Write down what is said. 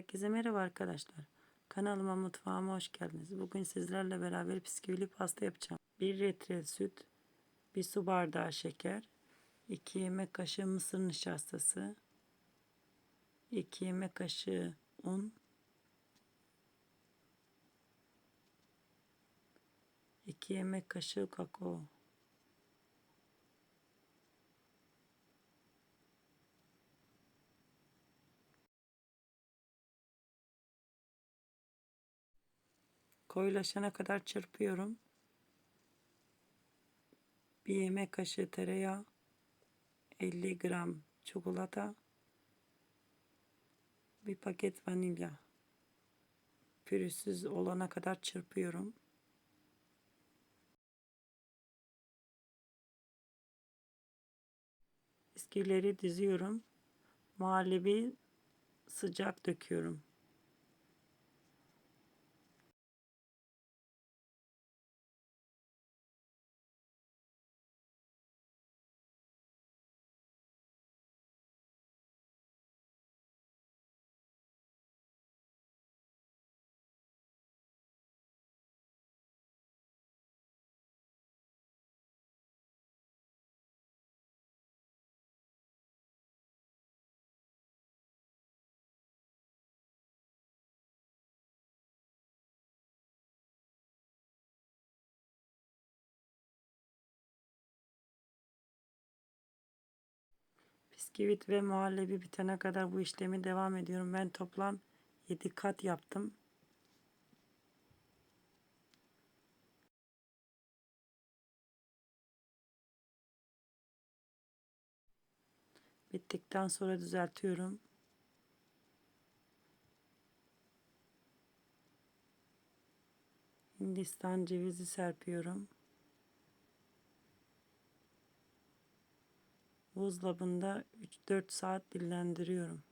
Herkese merhaba arkadaşlar. Kanalıma mutfağıma hoş geldiniz. Bugün sizlerle beraber bisküvili pasta yapacağım. 1 litre süt, 1 su bardağı şeker, 2 yemek kaşığı mısır nişastası, 2 yemek kaşığı un, 2 yemek kaşığı kakao, koyulaşana kadar çırpıyorum. Bir yemek kaşığı tereyağı, 50 gram çikolata, bir paket vanilya. Pürüzsüz olana kadar çırpıyorum. Bisküvileri diziyorum. Muhallebi sıcak döküyorum. Bisküvit ve muhallebi bitene kadar bu işlemi devam ediyorum. Ben toplam 7 kat yaptım. Bittikten sonra düzeltiyorum. Hindistan cevizi serpiyorum. Buzdolabında 3-4 saat dinlendiriyorum.